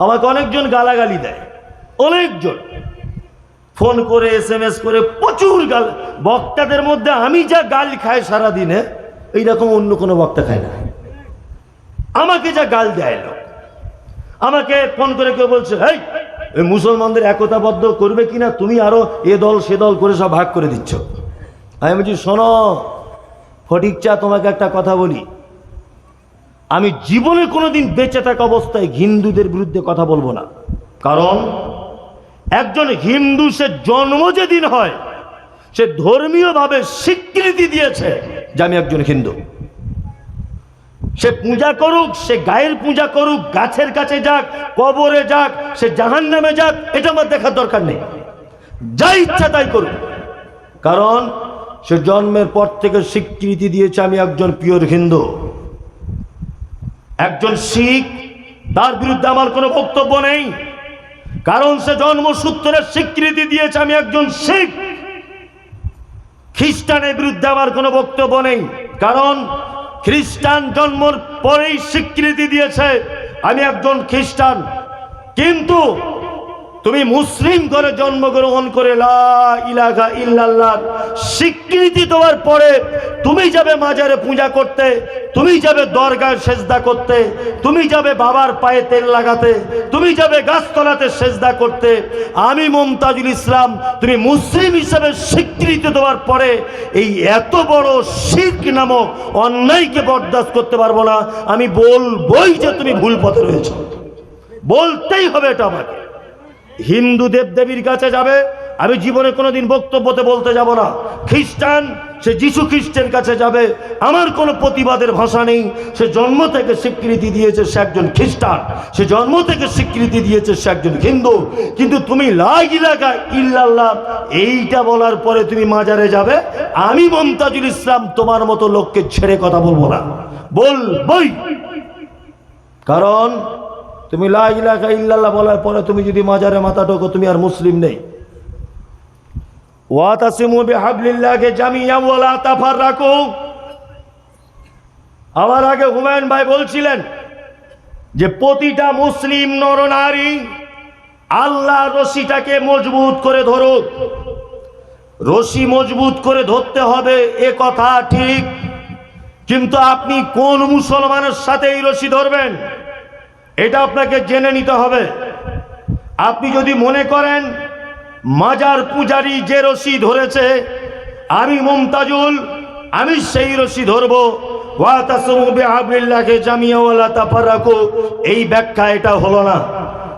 আমাকে অনেকজন গালাগালি দেয়। অনেকজন। ফোন করে, এস এম এস করে প্রচুর গাল বক্তাদের মধ্যে আমি যা গাল খাই সারাদিনে, এইরকম অন্য কোনো বক্তা খায় না। আমাকে যা গাল দেয় লোক। আমাকে ফোন করে কেউ বলছে এই মুসলমানদের একতাবদ্ধ করবে কিনা? তুমি আরও এ দল, সে দল করে সব ভাগ করে দিচ্ছ। আমি বলছি, শোনো ফটিক চা তোমাকে একটা কথা বলি। আমি জীবনে কোনোদিন বেঁচে থাকা অবস্থায় হিন্দুদের বিরুদ্ধে কথা বলব না। কারণ, একজন হিন্দু সে জন্ম যেদিন হয়, সে ধর্মীয়ভাবে স্বীকৃতি দিয়েছে যে আমি একজন হিন্দু। সে পূজা করুক, সে গায়ের পূজা করুক, গাছের কাছে যাক, কবরে যাক, সে জাহান নামে যাক, এটা আমার দেখার দরকার নেই। যা ইচ্ছা তাই করুক। কারণ, সে জন্মের পর থেকে স্বীকৃতি দিয়েছে আমি একজন পিওর হিন্দু। একজন শিখ, তার বিরুদ্ধে আমার কোনো বক্তব্য নেই। কারণ সে জন্মসূত্রের স্বীকৃতি দিয়েছে আমি একজন শিখ। খ্রিস্টানের বিরুদ্ধে আমার কোনো বক্তব্য নেই। কারণ খ্রিস্টান জন্মর পরেই স্বীকৃতি দিয়েছে আমি একজন খ্রিস্টান। কিন্তু তুমি মুসলিম করে জন্মগ্রহণ করে লা ইলাহা ইল্লাল্লাহ স্বীকৃতি দেওয়ার পরে তুমি যাবে মাজারে পূজা করতে, তুমি যাবে দরগায় সেজদা করতে, তুমি যাবে বাবার পায়ে তেল লাগাতে, তুমি যাবে গাছতলাতে সেজদা করতে। আমি মমতাজুল ইসলাম, তুমি মুসলিম হিসেবে স্বীকৃতি দেওয়ার পরে এই এত বড় শিখ নামক অন্যায়কে বরদাস্ত করতে পারব না। আমি বলবই যে তুমি ভুল পথে রয়েছো। বলতেই হবে এটা আমাকে। হিন্দু দেবদেবীর কাছে যাবে, আমি জীবনে কোনোদিন বক্তব্যতে বলতে যাব না। খ্রিস্টান, সে যিশু খ্রিস্টের কাছে যাবে, আমার কোনো প্রতিবাদের ভাষা নেই। সে জন্ম থেকে স্বীকৃতি দিয়েছে সে একজন খ্রিস্টান, সে জন্ম থেকে স্বীকৃতি দিয়েছে সে একজন হিন্দু। কিন্তু তুমি লাই ইলাকা ইল্লাল্লাহ, এইটা বলার পরে তুমি মাজারে যাবে, আমি মমতাজুল ইসলাম তোমার মতো লোককে ছেড়ে কথা বলব না। বল, বই। কারণ তুমি লা ইলাহা ইল্লাল্লাহ বলার পরে তুমি যদি মাজারে মাথা টোকো তুমি আর মুসলিম নেই। ওয়াতাসিমু বিহাবলিল্লাহকে জামিয়া ওয়ালা তাফাররাকু। আমার আগে হুমায়ুন ভাই বলছিলেন যে প্রতিটা মুসলিম নরনারী আল্লাহ রশিটাকে মজবুত করে ধরুক। রশি মজবুত করে ধরতে হবে, এ কথা ঠিক। কিন্তু আপনি কোন মুসলমানের সাথে এই রশি ধরবেন? এটা আপনাকে জেনে নিতে হবে। আপনি যদি মনে করেন, মাজার পূজারি যে রশি ধরেছে, আমি মমতাজুল, আমি সেই রশি ধরবো। এই ব্যাখ্যা এটা হলো না।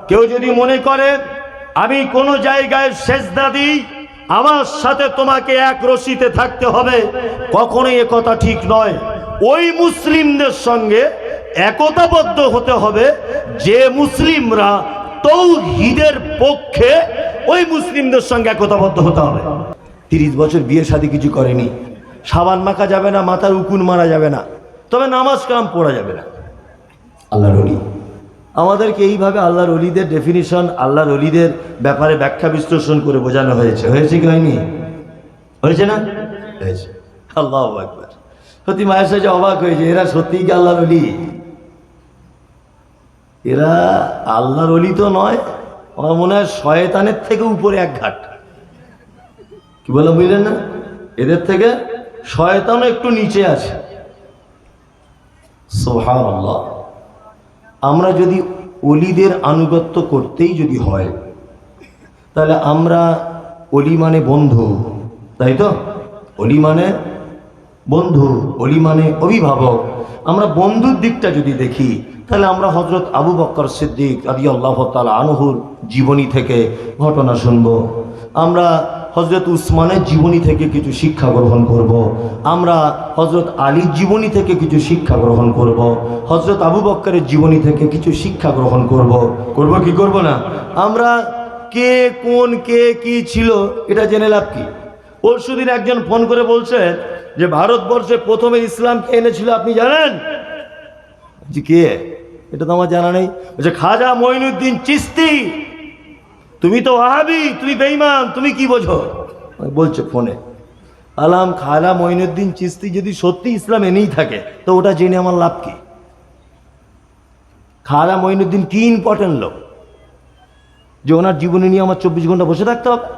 কেউ যদি মনে করে, আমি কোনো জায়গায় সেজদা দিই, আমার সাথে তোমাকে এক রশিতে থাকতে হবে, কখনোই এ কথা ঠিক নয়। ওই মুসলিমদের সঙ্গে একতাবদ্ধ হতে হবে যে মুসলিমরা তৌহিদের পক্ষে ওই মুসলিমদের সঙ্গে একতাবদ্ধ হতে হবে। তিরিশ বছর বিয়ে শাদী কিছু করেনি। সাবান মাখা যাবে না, মাথার উকুন মারা যাবে না। তবে নামাজ কালাম পড়া যাবে না। আল্লাহর অলি আমাদেরকে এইভাবে আল্লাহর অলিদের ডেফিনিশন আল্লাহর অলিদের ব্যাপারে ব্যাখ্যা বিশ্লেষণ করে বোঝানো হয়েছে। হয়েছে কি হয়নি? হয়েছে না? হয়েছে। আল্লাহ একবার সত্যি মায়ের সাথে অবাক হয়েছে, এরা সত্যিই কি আল্লাহর অলি এরা আল্লাহর অলি তো নয়, আমার মনে হয় শয়তানের থেকে উপরে এক ঘাট। কি বললাম বুঝলেন না? এদের থেকে শয়তানও একটু নিচে আছে। সোহান আমরা যদি অলিদের আনুগত্য করতেই যদি হয়, তাহলে আমরা অলি মানে বন্ধু, তাই তো? অলি মানে বন্ধু, অলি মানে অভিভাবক। আমরা বন্ধুর দিকটা যদি দেখি তাহলে আমরা হজরত আবু বক্কর সিদ্দিক আদি আল্লাহ তালা আনহুর জীবনী থেকে ঘটনা শুনব আমরা হজরত উসমানের জীবনী থেকে কিছু শিক্ষা গ্রহণ করব। আমরা হজরত আলীর জীবনী থেকে কিছু শিক্ষা গ্রহণ করব। হজরত আবু বক্করের জীবনী থেকে কিছু শিক্ষা গ্রহণ করব। করব কি করব না আমরা কে, কোন, কে, কি ছিল, এটা জেনে লাভ কি পরশুদিন একজন ফোন করে বলছে যে, ভারতবর্ষে প্রথমে ইসলামকে এনেছিল আপনি জানেন জি কে এটা তো আমার জানা নেই। বলছে, খাজা মঈনুদ্দিন চিস্তি, তুমি তো ওয়াহাবি, তুমি বেইমান তুমি কি বোঝো? বলছে, ফোনে। আলাম, খাজা মঈনুদ্দিন চিস্তি যদি সত্যি ইসলাম এনেই থাকে, তো ওটা জেনে আমার লাভ কি? খাজা মঈনুদ্দিন কি ইম্পর্টেন্ট লোক? যে ওনার জীবনী নিয়ে আমার চব্বিশ ঘণ্টা বসে থাকতে হবে।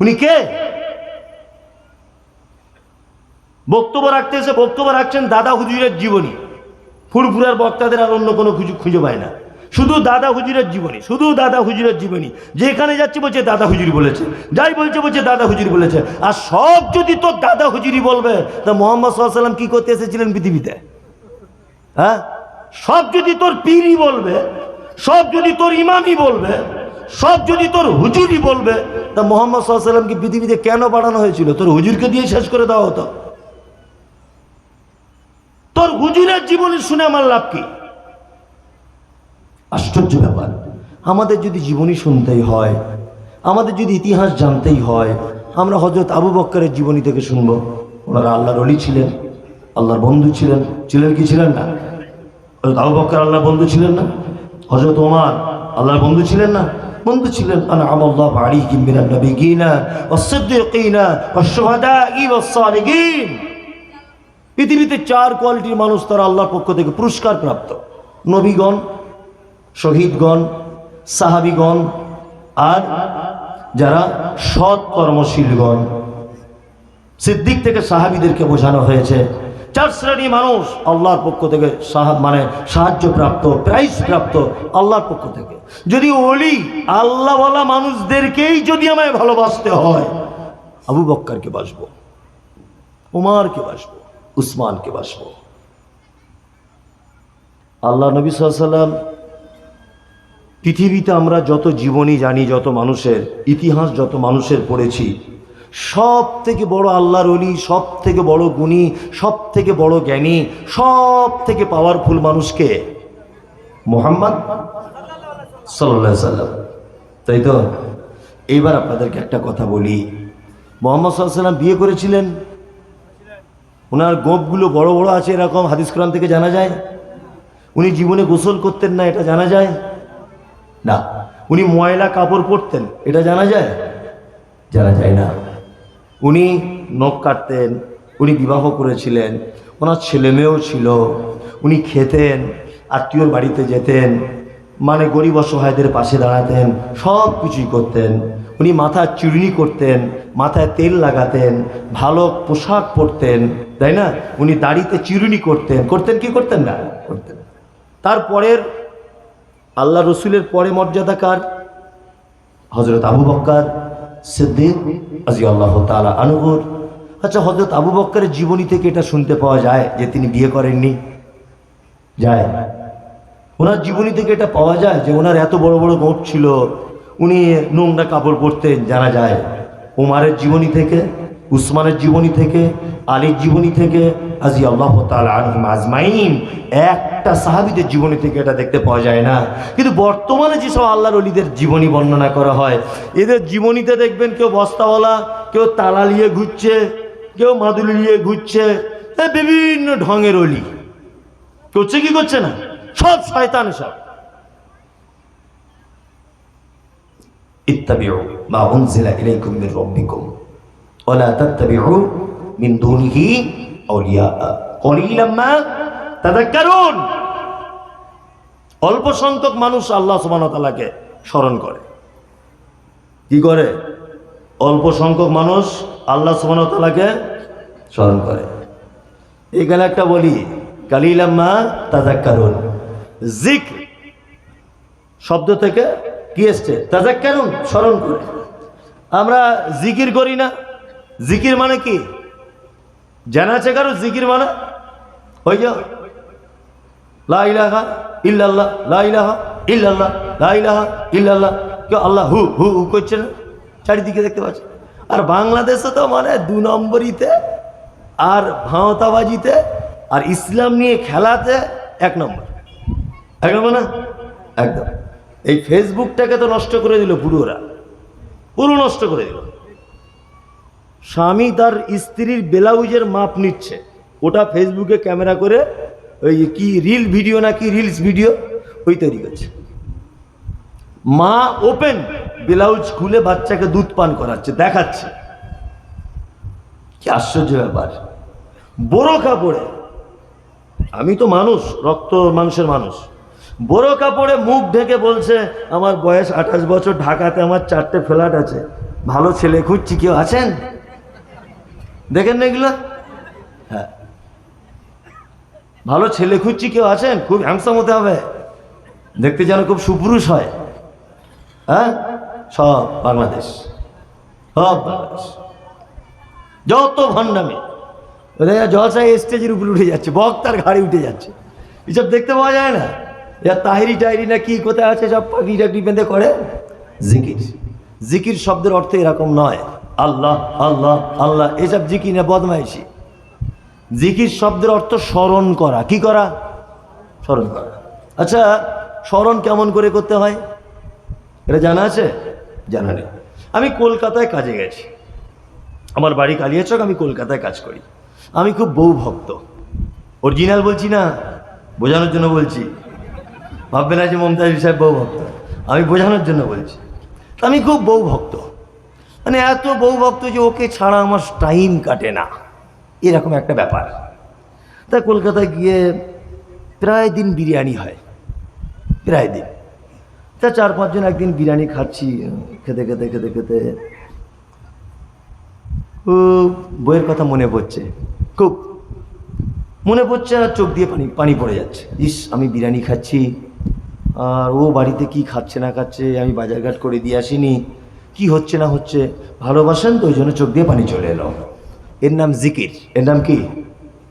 উনি কে? বক্তব্য রাখতে এসে বক্তব্য রাখছেন দাদা হুজুরের জীবনী। ফুরফুরার বক্তাদের আর অন্য কোনো খুঁজে খুঁজে পায় না। শুধু দাদা হুজুরের জীবনী, শুধু দাদা হুজুরের জীবনী। যেখানে যাচ্ছে বলছে, দাদা হুজুরি বলেছে। যাই বলছে বলছে, দাদা হুজুরি বলেছে। আর সব যদি তোর দাদা হুজুরি বলবে, তা মোহাম্মদ সাল্লাম কি করতে এসেছিলেন পৃথিবীতে? হ্যাঁ? সব যদি তোর পীরই বলবে, সব যদি তোর ইমামই বলবে, সব যদি তোর হুজুরই বলবে, তা মোহাম্মদ সাল্লামকে পৃথিবীতে কেন বাড়ানো হয়েছিল? তোর হুজুরকে দিয়ে শেষ করে দেওয়া হতো। তোর হুজুরের জীবনী শুনে আমার লাভ কি? আশ্চর্য ব্যাপার। আমাদের যদি জীবনী শুনতেই হয়, আমাদের যদি ইতিহাস জানতেই হয়, আমরা হজরত আবু বক্করের জীবনী থেকে শুনব। ওনারা আল্লাহর অলি ছিলেন, আল্লাহর বন্ধু ছিলেন। ছিলেন কি ছিলেন না? হজরত আবু বক্কর আল্লাহর বন্ধু ছিলেন না? হজরত ওমার আল্লাহর বন্ধু ছিলেন না? বন্ধু ছিলেন আনা আমল্লাহ বাড়ি কিমিনান নবিগিনা ওয়াসসিদ্দিকিনা ওয়াশ-শুহাদাই ওয়াস-সালিহিন পৃথিবীতে চার কোয়ালিটির মানুষ তারা আল্লাহর পক্ষ থেকে পুরস্কার প্রাপ্ত। নবীগণ, শহীদগণ, সাহাবিগণ, আর যারা সৎ কর্মশীলগণ। সিদ্দিক থেকে সাহাবিদেরকে বোঝানো হয়েছে, চার শ্রেণি মানুষ আল্লাহর পক্ষ থেকে মানে সাহায্য প্রাপ্ত, প্রাইজ প্রাপ্ত আল্লাহর পক্ষ থেকে। যদি ওলি, আল্লাহওয়ালা মানুষদেরকেই যদি আমায় ভালোবাসতে হয়, আবু বক্কারকে বাসবো, উমারকে বাসবো। উসমানকে বাসবো। আল্লাহ নবী সাল্লাম পৃথিবীতে আমরা যত জীবনী জানি, যত মানুষের ইতিহাস, যত মানুষের পড়েছি সব থেকে বড় আল্লাহর অলি সব থেকে বড় গুণী সব থেকে বড় জ্ঞানী সব থেকে পাওয়ারফুল মানুষকে মোহাম্মদ সাল্লাহ সাল্লাম তাই তো? এইবার আপনাদেরকে একটা কথা বলি। মোহাম্মদ সাল্লাহ সাল্লাম বিয়ে করেছিলেন। ওনার গোপগুলো বড় বড় আছে, এরকম হাদিস কোরআন থেকে জানা যায়। উনি জীবনে গোসল করতেন না, এটা জানা যায়? না। উনি ময়লা কাপড় পরতেন, এটা জানা যায়? জানা যায় না। উনি নখ কাটতেন, উনি বিবাহ করেছিলেন, ওনার ছেলে মেয়েও ছিল, উনি খেতেন, আত্মীয়র বাড়িতে যেতেন মানে গরিব অসহায়দের পাশে দাঁড়াতেন, সব কিছুই করতেন। উনি মাথা চিরুনি করতেন, মাথায় তেল লাগাতেন, ভালো পোশাক পরতেন। তাই না? উনি দাড়িতে চিরুনি করতেন। করতেন কি করতেন না? করতেন। তারপরের আল্লাহ রসুলের পরে মর্যাদা কার? হজরত আবু বক্কার সিদ্দিক আজি আল্লাহ তালা আনুগুর আচ্ছা হজরত আবু বক্কারের জীবনী থেকে এটা শুনতে পাওয়া যায় যে তিনি বিয়ে করেননি। যায়। ওনার জীবনী থেকে এটা পাওয়া যায় যে ওনার এত বড় বড় গোট ছিল। উনি নোংরা কাপড় পরতেন জানা যায়। উমারের জীবনী থেকে উসমানের জীবনী থেকে, আলীর জীবনী থেকে আজি আল্লাহ আজমাইন। একটা সাহাবিদের জীবনী থেকে এটা দেখতে পাওয়া যায় না। কিন্তু বর্তমানে যেসব আল্লাহর অলিদের জীবনী বর্ণনা করা হয়, এদের জীবনীতে দেখবেন কেউ বস্তাওয়ালা, কেউ তালা নিয়ে ঘুরছে, কেউ মাদুলি নিয়ে ঘুরছে বিভিন্ন ঢঙের অলি করছে কি করছে না? সব শয়তান সব। ইত্তাবিউ মা উনজিলা ইলাইকুম মির রাব্বিকুম। ওয়ালা তাত্তাবিউ মিন দুনিহি আউলিয়া কলিলাম মা তাযাক্কারুন অল্প সংখ্যক মানুষ আল্লাহ সুবহানাহু স্মরণ করে। কি করে? অল্প সংখ্যক মানুষ আল্লাহ সুবহানাহু স্মরণ করে। এখানে একটা বলি কালিলাম্মা তাজাক্কারুন জিক শব্দ থেকে কি এসছে? তাজাক্কারুন স্মরণ করে। আমরা জিকির করি না। জিকির মানে কি? জানা আছে কারও জিকির মানে? ওই যাও লা ইলাহা ইল্লাল্লাহ, লা ইলাহা ইল্লাল্লাহ, লা ইলাহা ইল্লাল্লাহ, কেউ আল্লাহ হু হু হু করছে না? চারিদিকে দেখতে পাচ্ছে। আর বাংলাদেশে তো মানে দু নম্বরিতে, আর ভাঁওতাবাজিতে, আর ইসলাম নিয়ে খেলাতে এক নম্বর। এক নম্বর না? একদম। এই ফেসবুকটাকে তো নষ্ট করে দিল পুরোরা। পুরো নষ্ট করে দিল। স্বামী তার স্ত্রীর ব্লাউজের মাপ নিচ্ছে। ওটা ফেসবুকে ক্যামেরা করে ওই কি রিল ভিডিও না কি রিলস ভিডিও ওই তৈরি করছে। মা ওপেন ব্লাউজ খুলে বাচ্চাকে দুধ পান করাচ্ছে, দেখাচ্ছে। কি আশ্চর্য ব্যাপার। বড় কাপড়ে, আমি তো মানুষ, রক্ত মাংসের মানুষ। বড় কাপড়ে মুখ ঢেকে বলছে, আমার বয়স আঠাশ বছর, ঢাকাতে আমার চারটে ফ্ল্যাট আছে। ভালো ছেলে খুঁজছি, কেউ আছেন? দেখেন না এগুলো? হ্যাঁ। ভালো ছেলে খুঁজছি, কেউ আছেন? খুব হ্যাংসাম হতে হবে। দেখতে যেন খুব সুপুরুষ হয়। হ্যাঁ? সব বাংলাদেশ। সব বাংলাদেশ। যত ভণ্ডামি। জলসায় স্টেজের উপরে উঠে যাচ্ছে, বক্তার ঘাড়ে উঠে যাচ্ছে। এসব দেখতে পাওয়া যায় না। এরা তাহিরি টাহিরি না কি, কোথায় আছে সব পাখি টাকরি বেঁধে করে? জিকির। জিকির শব্দের অর্থ এরকম নয়। আল্লাহ আল্লাহ আল্লাহ এসব জিকির না বদমাইশি। জিকির শব্দের অর্থ স্মরণ করা। কি করা? স্মরণ করা। আচ্ছা স্মরণ কেমন করে করতে হয়? এটা জানা আছে? জানা নেই। আমি কলকাতায় কাজে গেছি। আমার বাড়ি কালিয়াচক, আমি কলকাতায় কাজ করি। আমি খুব বউ ভক্ত। অরিজিনাল বলছি না, বোঝানোর জন্য বলছি। ভাববে না যে মমতাজ সাহেব বউ ভক্ত। আমি বোঝানোর জন্য বলছি। আমি খুব বউ ভক্ত। মানে এত বউ ভক্ত যে ওকে ছাড়া আমার টাইম কাটে না। এরকম একটা ব্যাপার। তা কলকাতায় গিয়ে প্রায় দিন বিরিয়ানি হয়। প্রায় দিন। তা চার পাঁচজন একদিন বিরিয়ানি খাচ্ছি, খেতে খেতে খেতে খেতে। ও বইয়ের কথা মনে পড়ছে। খুব। মনে পড়ছে আর চোখ দিয়ে পানি পানি পড়ে যাচ্ছে। ইস, আমি বিরিয়ানি খাচ্ছি। আর ও বাড়িতে কি খাচ্ছে না খাচ্ছে, আমি বাজারঘাট করে দিয়ে আসিনি। কি হচ্ছে না হচ্ছে ভালোবাসেন তো ওই জন্য চোখ দিয়ে পানি চলে এলো। এর নাম জিকির। এর নাম কি?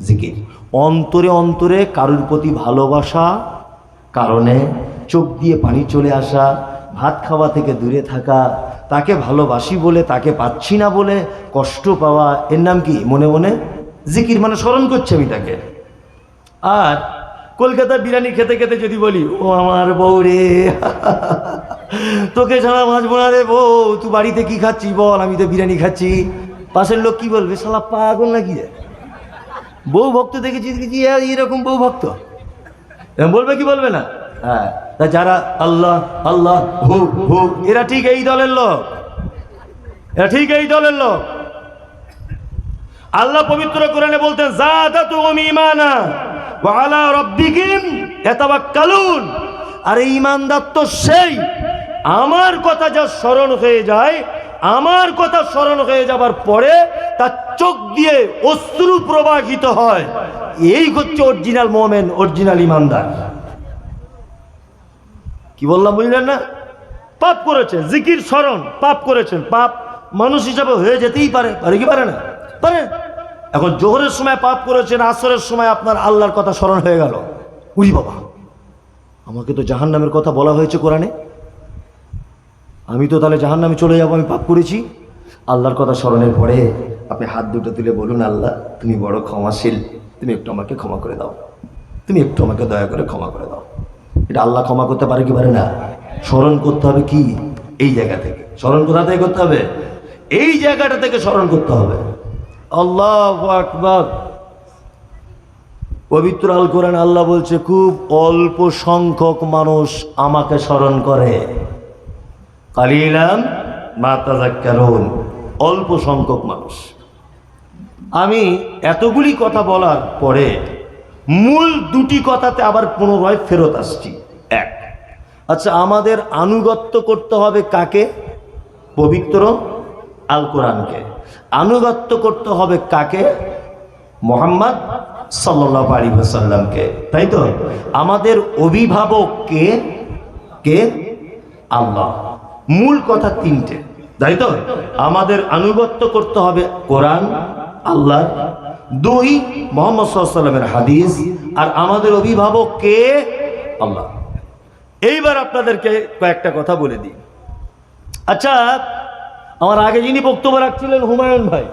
জিকির। অন্তরে অন্তরে কারোর প্রতি ভালোবাসা, কারণে চোখ দিয়ে পানি চলে আসা, ভাত খাওয়া থেকে দূরে থাকা, তাকে ভালোবাসি বলে, তাকে পাচ্ছি না বলে কষ্ট পাওয়া, এর নাম কি? মনে মনে? জিকির মানে স্মরণ করছে আমি তাকে। আর কলকাতা বিরিয়ানি খেতে খেতে যদি বলি, ও আমার বউ রে তোকে ছাড়া বাঁচবো না রে বউ। তুই বাড়িতে কি খাচ্ছিস বল? আমি তো বিরিয়ানি খাচ্ছি। পাশের লোক কি বলবে? শালা পাগল নাকি? বউ ভক্ত দেখেছি দেখেছি এরকম বউ ভক্ত? বলবে কি বলবে না? হ্যাঁ তা যারা আল্লাহ আল্লাহ, হু হু, এরা ঠিক এই দলের লোক। এরা ঠিক এই দলের লোক। আল্লাহ পবিত্র কোরআনে বলতেন জাদাতুহুম ঈমানা ওয়া আলা রাব্বিহিম ইয়াতাওয়াক্কালুন। আর এই ঈমানদার তো সেই আমার কথা যা স্মরণ হয়ে যায়, আমার কথা স্মরণ হয়ে যাবার পরে তার চোখ দিয়ে অশ্রু প্রবাহিত হয়। এই হচ্ছে অরিজিনাল মোমেন, অরিজিনাল ইমানদার। কি বললাম বুঝলেন না? পাপ করেছেন জিকির স্মরণ, পাপ করেছেন। পাপ মানুষ হিসাবে হয়ে যেতেই পারে পারে কি পারে না? পারে। এখন জোহরের সময় পাপ করেছেন, আসরের সময় আপনার আল্লাহর কথা স্মরণ হয়ে গেল। উই বাবা, আমাকে তো জাহান নামের কথা বলা হয়েছে কোরআনে। আমি তো তাহলে জাহান নামে চলে যাব, আমি পাপ করেছি। আল্লাহর কথা স্মরণের পরে আপনি হাত দুটো তুলে বলুন, আল্লাহ, তুমি বড় ক্ষমাশীল, তুমি একটু আমাকে ক্ষমা করে দাও। তুমি একটু আমাকে দয়া করে ক্ষমা করে দাও। এটা আল্লাহ ক্ষমা করতে পারে কি পারে না? স্মরণ করতে হবে কি? এই জায়গা থেকে। স্মরণ কোথা থেকে করতে হবে? এই জায়গাটা থেকে স্মরণ করতে হবে। আল্লাহ পবিত্র আল কোরআন আল্লাহ বলছে, খুব অল্প সংখ্যক মানুষ আমাকে স্মরণ করে। কালিলাম মাতাজাক্কারুন অল্প সংখ্যক মানুষ। আমি এতগুলি কথা বলার পরে মূল দুটি কথাতে আবার পুনরায় ফেরত আসছি। এক আচ্ছা আমাদের আনুগত্য করতে হবে কাকে? পবিত্র আল কোরআনকে আনুগত্য করতে হবে কাকে? মোহাম্মদ সাল্লাহ আলী সাল্লামকে তাই তো? আমাদের অভিভাবক কে? কে? আল্লাহ। মূল কথা তিনটে। তাই তো? আমাদের আনুগত্য করতে হবে কোরআন, আল্লাহ, দুই মোহাম্মদ সাল্লামের হাদিস, আর আমাদের অভিভাবক কে? আল্লাহ। এইবার আপনাদেরকে কয়েকটা কথা বলে দিই। আচ্ছা আমার আগে যিনি বক্তব্য রাখছিলেন হুমায়ুন ভাই,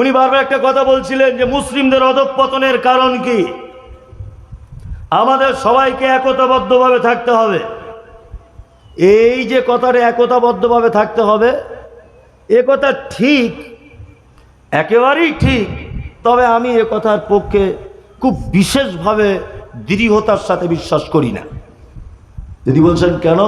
উনি বারবার একটা কথা বলছিলেন যে মুসলিমদের অধঃপতনের কারণ কি? আমাদের সবাইকে একতাবদ্ধভাবে থাকতে হবে। এই যে কথাটা একতাবদ্ধভাবে থাকতে হবে, এ কথা ঠিক, একেবারেই ঠিক, তবে আমি এ কথার পক্ষে খুব বিশেষভাবে দৃঢ়তার সাথে বিশ্বাস করি না। যদি বলছেন, কেন?